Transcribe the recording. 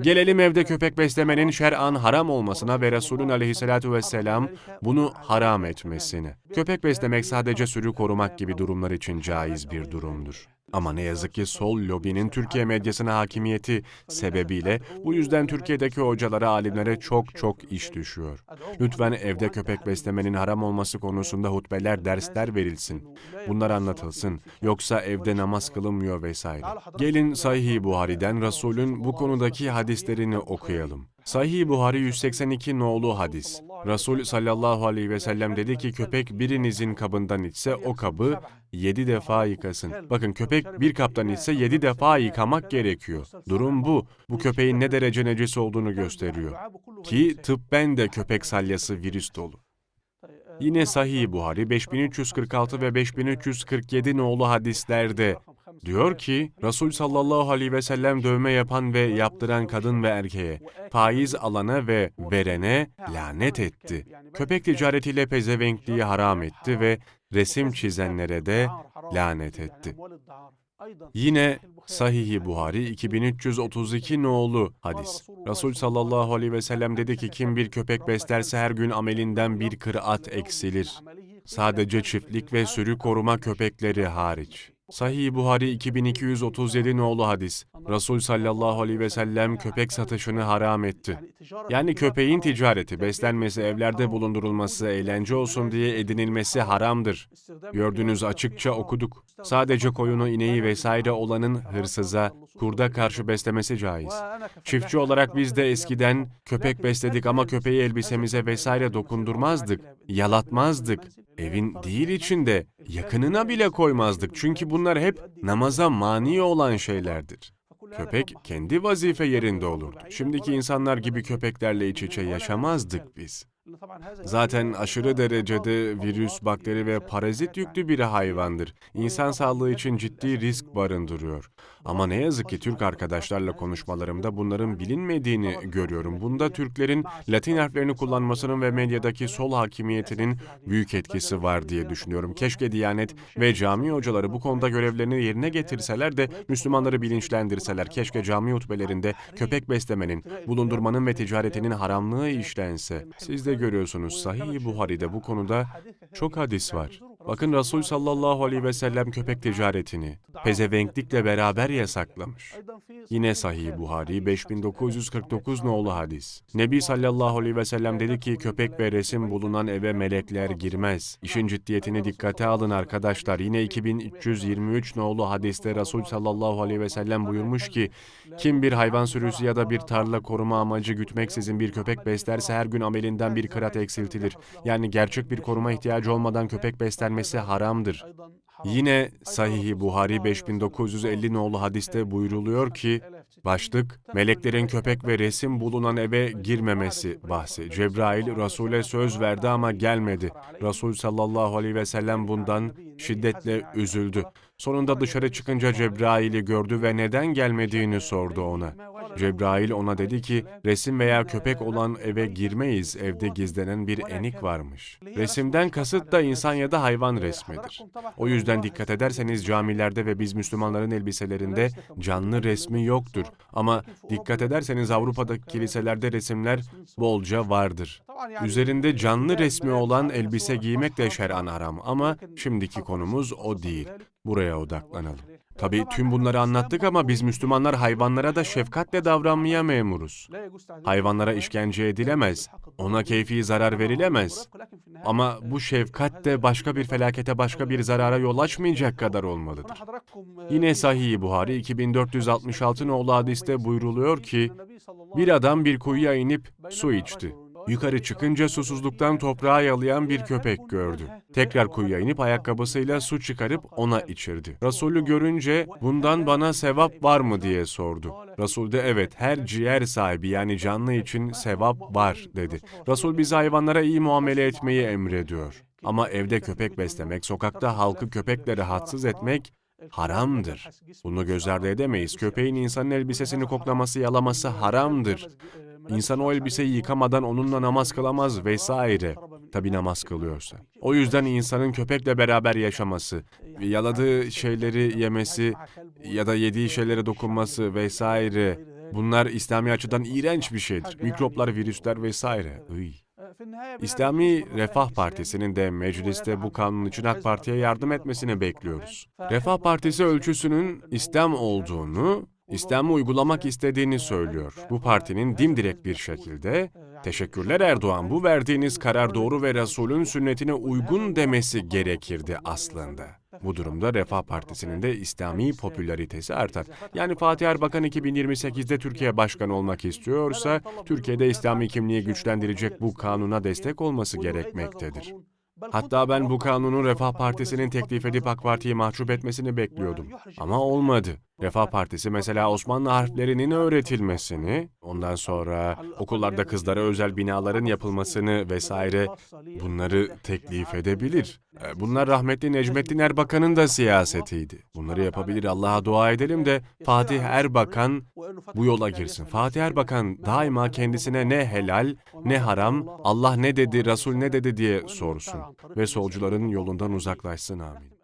Gelelim evde köpek beslemenin şer'an haram olmasına ve Resulün aleyhissalatu vesselam bunu haram etmesine. Köpek beslemek sadece sürü korumak gibi durumlar için caiz bir durumdur. Ama ne yazık ki sol lobinin Türkiye medyasına hakimiyeti sebebiyle bu yüzden Türkiye'deki hocalara, alimlere çok çok iş düşüyor. Lütfen evde köpek beslemenin haram olması konusunda hutbeler, dersler verilsin. Bunlar anlatılsın. Yoksa evde namaz kılınmıyor vesaire. Gelin Sahih Buhari'den Resul'ün bu konudaki hadislerini okuyalım. Sahih Buhari 182 nolu hadis. Resul sallallahu aleyhi ve sellem dedi ki köpek birinizin kabından içse o kabı yedi defa yıkasın. Bakın köpek bir kaptan içse yedi defa yıkamak gerekiyor. Durum bu. Bu köpeğin ne derece necis olduğunu gösteriyor. Ki tıbben de köpek salyası virüs dolu. Yine Sahih Buhari 5346 ve 5347 nolu hadislerde diyor ki Resul sallallahu aleyhi ve sellem dövme yapan ve yaptıran kadın ve erkeğe, faiz alana ve verene lanet etti. Köpek ticaretiyle pezevenkliği haram etti ve resim çizenlere de lanet etti. Yine Sahih-i Buhari 2332 nolu hadis. Resul sallallahu aleyhi ve sellem dedi ki kim bir köpek beslerse her gün amelinden bir kıraat eksilir. Sadece çiftlik ve sürü koruma köpekleri hariç. Sahih Buhari 2237 nolu hadis. Resul sallallahu aleyhi ve sellem köpek satışını haram etti. Yani köpeğin ticareti, beslenmesi, evlerde bulundurulması, eğlence olsun diye edinilmesi haramdır. Gördüğünüz açıkça okuduk. Sadece koyunu, ineği vesaire olanın hırsıza, kurda karşı beslemesi caiz. Çiftçi olarak biz de eskiden köpek besledik ama köpeği elbisemize vesaire dokundurmazdık, yalatmazdık. Evin değil içinde, yakınına bile koymazdık. Çünkü bunlar hep namaza mani olan şeylerdir. Köpek kendi vazife yerinde olurdu. Şimdiki insanlar gibi köpeklerle iç içe yaşamazdık biz. Zaten aşırı derecede virüs, bakteri ve parazit yüklü bir hayvandır. İnsan sağlığı için ciddi risk barındırıyor. Ama ne yazık ki Türk arkadaşlarla konuşmalarımda bunların bilinmediğini görüyorum. Bunda Türklerin Latin harflerini kullanmasının ve medyadaki sol hakimiyetinin büyük etkisi var diye düşünüyorum. Keşke Diyanet ve cami hocaları bu konuda görevlerini yerine getirseler de Müslümanları bilinçlendirseler. Keşke cami hutbelerinde köpek beslemenin, bulundurmanın ve ticaretinin haramlığı işlense. Siz de görüyorsunuz Sahih Buhari'de bu konuda çok hadis var. Bakın Resul sallallahu aleyhi ve sellem köpek ticaretini pezevenklikle beraber yasaklamış. Yine Sahih Buhari 5949 nolu hadis. Nebi sallallahu aleyhi ve sellem dedi ki köpek ve resim bulunan eve melekler girmez. İşin ciddiyetini dikkate alın arkadaşlar. Yine 2323 nolu hadiste Resul sallallahu aleyhi ve sellem buyurmuş ki kim bir hayvan sürüsü ya da bir tarla koruma amacı gütmeksizin bir köpek beslerse her gün amelinden bir kırat eksiltilir. Yani gerçek bir koruma ihtiyacı olmadan köpek beslenmesi haramdır. Yine Sahih-i Buhari 5950 nolu hadiste buyruluyor ki, başlık, meleklerin köpek ve resim bulunan eve girmemesi bahsi. Cebrail Resul'e söz verdi ama gelmedi. Resul sallallahu aleyhi ve sellem bundan şiddetle üzüldü. Sonunda dışarı çıkınca Cebrail'i gördü ve neden gelmediğini sordu ona. Cebrail ona dedi ki, resim veya köpek olan eve girmeyiz, evde gizlenen bir enik varmış. Resimden kasıt da insan ya da hayvan resmidir. O yüzden dikkat ederseniz camilerde ve biz Müslümanların elbiselerinde canlı resmi yoktur. Ama dikkat ederseniz Avrupa'daki kiliselerde resimler bolca vardır. Üzerinde canlı resmi olan elbise giymek de şer'an haram ama şimdiki konumuz o değil. Buraya odaklanalım. Tabii tüm bunları anlattık ama biz Müslümanlar hayvanlara da şefkatle davranmaya memuruz. Hayvanlara işkence edilemez, ona keyfi zarar verilemez. Ama bu şefkat de başka bir felakete, başka bir zarara yol açmayacak kadar olmalıdır. Yine Sahih Buhari 2466 nolu hadiste buyruluyor ki, bir adam bir kuyuya inip su içti. Yukarı çıkınca susuzluktan toprağa yalayan bir köpek gördü. Tekrar kuyuya inip ayakkabısıyla su çıkarıp ona içirdi. Resulü görünce bundan bana sevap var mı diye sordu. Resul de evet her ciğer sahibi yani canlı için sevap var dedi. Resul bize hayvanlara iyi muamele etmeyi emrediyor. Ama evde köpek beslemek, sokakta halkı köpekle rahatsız etmek haramdır. Bunu göz ardı edemeyiz. Köpeğin insanın elbisesini koklaması, yalaması haramdır. İnsan o elbiseyi yıkamadan onunla namaz kılamaz vesaire. Tabi namaz kılıyorsa. O yüzden insanın köpekle beraber yaşaması, yaladığı şeyleri yemesi ya da yediği şeylere dokunması vesaire Bunlar İslami açıdan iğrenç bir şeydir. Mikroplar, virüsler vesaire. Iy. İslami Refah Partisi'nin de mecliste bu kanun için AK Parti'ye yardım etmesini bekliyoruz. Refah Partisi ölçüsünün İslam olduğunu, İslam'ı uygulamak istediğini söylüyor. Bu partinin dimdirek bir şekilde, teşekkürler Erdoğan bu verdiğiniz karar doğru ve Resul'ün sünnetine uygun demesi gerekirdi aslında. Bu durumda Refah Partisi'nin de İslami popülaritesi artar. Yani Fatih Erbakan 2028'de Türkiye Başkanı olmak istiyorsa, Türkiye'de İslami kimliği güçlendirecek bu kanuna destek olması gerekmektedir. Hatta ben bu kanunu Refah Partisi'nin teklif edip AK Parti'yi mahcup etmesini bekliyordum. Ama olmadı. Refah Partisi mesela Osmanlı harflerinin öğretilmesini, ondan sonra okullarda kızlara özel binaların yapılmasını vesaire bunları teklif edebilir. E, Bunlar rahmetli Necmettin Erbakan'ın da siyasetiydi. Bunları yapabilir Allah'a dua edelim de Fatih Erbakan bu yola girsin. Fatih Erbakan daima kendisine ne helal ne haram, Allah ne dedi, Resul ne dedi diye sorsun ve solcuların yolundan uzaklaşsın amin.